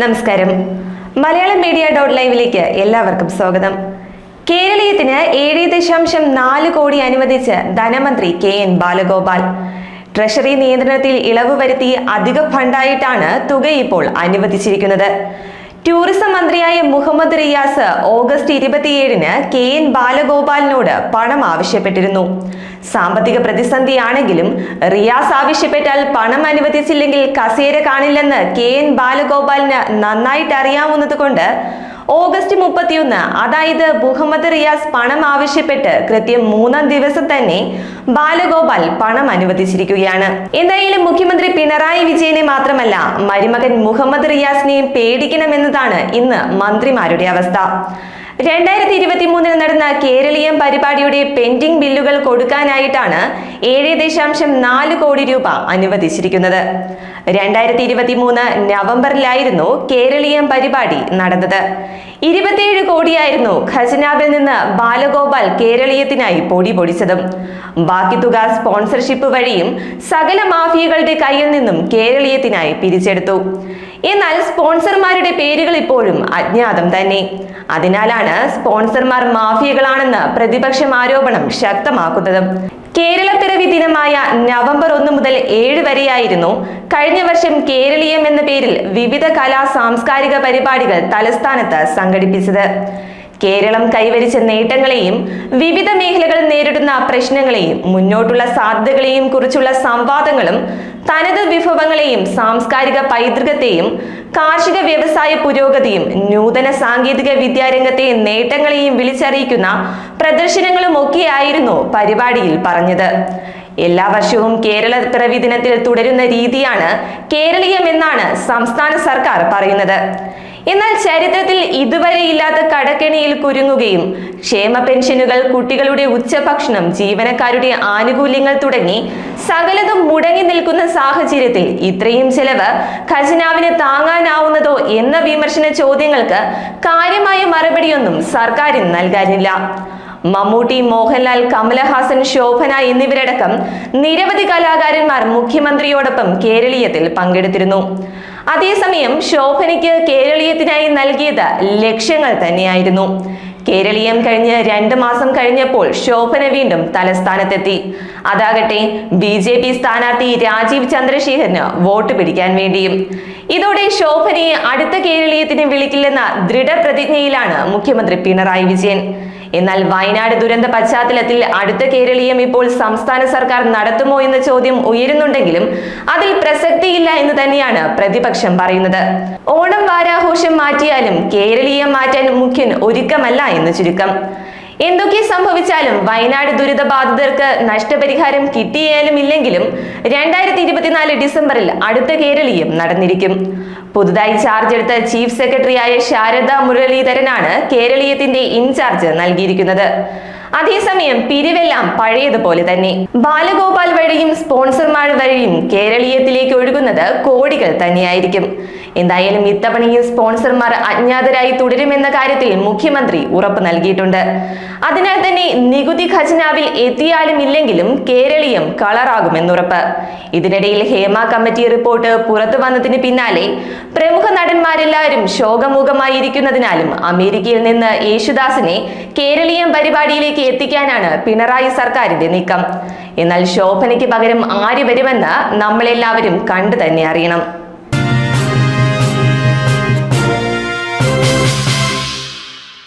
നമസ്കാരം. Malayalam media dot ലൈവിലേക്ക് എല്ലാവർക്കും സ്വാഗതം. കേരളീയത്തിന് ഏഴ് ദശാംശം നാല് കോടി അനുവദിച്ച് ധനമന്ത്രി കെ എൻ ബാലഗോപാൽ. ട്രഷറി നിയന്ത്രണത്തിൽ ഇളവ് വരുത്തി അധിക ഫണ്ടായിട്ടാണ് തുക ഇപ്പോൾ അനുവദിച്ചിരിക്കുന്നത്. ടൂറിസം മന്ത്രിയായ മുഹമ്മദ് റിയാസ് ഓഗസ്റ്റ് ഇരുപത്തിയേഴിന് കെ എൻ ബാലഗോപാലിനോട് പണം ആവശ്യപ്പെട്ടിരുന്നു. സാമ്പത്തിക പ്രതിസന്ധിയാണെങ്കിലും റിയാസ് ആവശ്യപ്പെട്ടാൽ പണം അനുവദിച്ചില്ലെങ്കിൽ കസേര കാണില്ലെന്ന് കെ എൻ ബാലഗോപാലിന് നന്നായിട്ട് അറിയാവുന്നത് കൊണ്ട് ഓഗസ്റ്റ് മുപ്പത്തിയൊന്ന് അതായത് മുഹമ്മദ് റിയാസ് പണം ആവശ്യപ്പെട്ട് കൃത്യം മൂന്നാം ദിവസം തന്നെ ബാലഗോപാൽ പണം അനുവദിച്ചിരിക്കുകയാണ്. എന്തായാലും മുഖ്യമന്ത്രി പിണറായി വിജയനെ മാത്രമല്ല മരുമകൻ മുഹമ്മദ് റിയാസിനെയും പേടിക്കണമെന്നതാണ് ഇന്ന് മന്ത്രിമാരുടെ അവസ്ഥ. രണ്ടായിരത്തി ഇരുപത്തി മൂന്നിൽ നടന്ന കേരളീയം പരിപാടിയുടെ പെൻഡിംഗ് ബില്ലുകൾ കൊടുക്കാനായിട്ടാണ് ഏഴ് ദശാംശം നാല് കോടി രൂപ അനുവദിച്ചിരിക്കുന്നത്. രണ്ടായിരത്തി ഇരുപത്തി മൂന്ന് നവംബറിലായിരുന്നു കേരളീയം പരിപാടി നടന്നത്. ഇരുപത്തിയേഴ് കോടിയായിരുന്നു ഖജനാവിൽ നിന്ന് ബാലഗോപാൽ കേരളീയത്തിനായി പൊടി പൊടിച്ചതും. ബാക്കി തുക സ്പോൺസർഷിപ്പ് വഴിയും സകല മാഫിയകളുടെ കയ്യിൽ നിന്നും കേരളീയത്തിനായി പിരിച്ചെടുത്തു. എന്നാൽ സ്പോൺസർമാരുടെ പേരുകൾ ഇപ്പോഴും അജ്ഞാതം തന്നെ. അതിനാലാണ് സ്പോൺസർമാർ മാഫിയകളാണെന്ന് പ്രതിപക്ഷം ആരോപണം ശക്തമാക്കുന്നത്. കേരളപ്പിറവി ദിനമായ നവംബർ ഒന്ന് മുതൽ ഏഴ് വരെയായിരുന്നു. കഴിഞ്ഞ വർഷം കേരളീയം എന്ന പേരിൽ വിവിധ കലാ സാംസ്കാരിക പരിപാടികൾ തലസ്ഥാനത്ത് സംഘടിപ്പിച്ചത്. കേരളം കൈവരിച്ച നേട്ടങ്ങളെയും വിവിധ മേഖലകൾ നേരിടുന്ന പ്രശ്നങ്ങളെയും മുന്നോട്ടുള്ള സാധ്യതകളെയും കുറിച്ചുള്ള സംവാദങ്ങളും തനത് വിഭവങ്ങളെയും സാംസ്കാരിക പൈതൃകത്തെയും കാർഷിക വ്യവസായ പുരോഗതിയും നൂതന സാങ്കേതിക വിദ്യാരംഗത്തെ നേട്ടങ്ങളെയും വിളിച്ചറിയിക്കുന്ന പ്രദർശനങ്ങളും ഒക്കെയായിരുന്നു പരിപാടിയിൽ പറഞ്ഞത്. എല്ലാ വർഷവും കേരള പിറവി ദിനത്തിൽ തുടരുന്ന രീതിയാണ് കേരളീയം എന്നാണ് സംസ്ഥാന സർക്കാർ പറയുന്നത്. എന്നാൽ ചരിത്രത്തിൽ ഇതുവരെ ഇല്ലാത്ത കടക്കെണിയിൽ കുരുങ്ങുകയും ക്ഷേമ പെൻഷനുകൾ കുട്ടികളുടെ ഉച്ചഭക്ഷണം ജീവനക്കാരുടെ ആനുകൂല്യങ്ങൾ തുടങ്ങി സകലതും മുടങ്ങി നിൽക്കുന്ന സാഹചര്യത്തിൽ ഇത്രയും ചെലവ് ഖജനാവിന് താങ്ങാനാവുന്നതോ എന്ന വിമർശന ചോദ്യങ്ങൾക്ക് കാര്യമായ മറുപടിയൊന്നും സർക്കാരിന് നൽകാനില്ല. മമ്മൂട്ടി മോഹൻലാൽ കമലഹാസൻ ശോഭന എന്നിവരടക്കം നിരവധി കലാകാരന്മാർ മുഖ്യമന്ത്രിയോടൊപ്പം കേരളീയത്തിൽ പങ്കെടുത്തിരുന്നു. അതേസമയം ശോഭനയ്ക്ക് കേരളീയത്തിനായി നൽകിയത് ലക്ഷ്യങ്ങൾ തന്നെയായിരുന്നു. കേരളീയം കഴിഞ്ഞ് രണ്ട് മാസം കഴിഞ്ഞപ്പോൾ ശോഭന വീണ്ടും തലസ്ഥാനത്തെത്തി. അതാകട്ടെ ബി ജെ പി സ്ഥാനാർത്ഥി രാജീവ് ചന്ദ്രശേഖരന് വോട്ട് പിടിക്കാൻ വേണ്ടിയും. ഇതോടെ ശോഭനയെ അടുത്ത കേരളീയത്തിന് വിളിക്കില്ലെന്ന ദൃഢപ്രതിജ്ഞയിലാണ് മുഖ്യമന്ത്രി പിണറായി വിജയൻ. എന്നാൽ വയനാട് ദുരന്ത പശ്ചാത്തലത്തിൽ അടുത്ത കേരളീയം ഇപ്പോൾ സംസ്ഥാന സർക്കാർ നടത്തുമോ എന്ന ചോദ്യം ഉയരുന്നുണ്ടെങ്കിലും അതിൽ പ്രസക്തിയില്ല എന്ന് തന്നെയാണ് പ്രതിപക്ഷം പറയുന്നത്. ഓണം വാരാഘോഷം മാറ്റിയാലും കേരളീയം മാറ്റാൻ മുഖ്യൻ ഒരുക്കമല്ല എന്ന് ചുരുക്കം. എന്തൊക്കെ സംഭവിച്ചാലും വയനാട് ദുരിതബാധിതർക്ക് നഷ്ടപരിഹാരം കിട്ടിയാലും ഇല്ലെങ്കിലും രണ്ടായിരത്തി ഇരുപത്തിനാല് ഡിസംബറിൽ അടുത്ത കേരളീയം നടന്നിരിക്കും. പുതുതായി ചാർജ് എടുത്ത ചീഫ് സെക്രട്ടറിയായ ശാരദ മുരളീധരനാണ് കേരളീയത്തിന്റെ ഇൻചാർജ് നൽകിയിരിക്കുന്നത്. അതേസമയം പിരിവെല്ലാം പഴയതുപോലെ തന്നെ. ബാലഗോപാൽ വഴിയും സ്പോൺസർമാർ വഴിയും കേരളീയത്തിലേക്ക് ഒഴുകുന്നത് കോടികൾ തന്നെയായിരിക്കും. എന്തായാലും ഇത്തവണയും സ്പോൺസർമാർ അജ്ഞാതരായി തുടരുമെന്ന കാര്യത്തിൽ മുഖ്യമന്ത്രി ഉറപ്പ് നൽകിയിട്ടുണ്ട്. അതിനാൽ തന്നെ നികുതി ഖജനാവിൽ എത്തിയാലും ഇല്ലെങ്കിലും കേരളീയം കളറാകുമെന്നുറപ്പ്. ഇതിനിടയിൽ ഹേമ കമ്മിറ്റി റിപ്പോർട്ട് പുറത്തു വന്നതിന് പിന്നാലെ പ്രമുഖ നടന്മാരെല്ലാവരും ശോകമുഖമായിരിക്കുന്നതിനാലും അമേരിക്കയിൽ നിന്ന് യേശുദാസിനെ കേരളീയം പരിപാടിയിലേക്ക് എത്തിക്കാനാണ് പിണറായി സർക്കാരിന്റെ നീക്കം. എന്നാൽ ശോഭനയ്ക്ക് പകരം ആര് വരുമെന്ന് നമ്മളെല്ലാവരും കണ്ടു തന്നെ അറിയണം.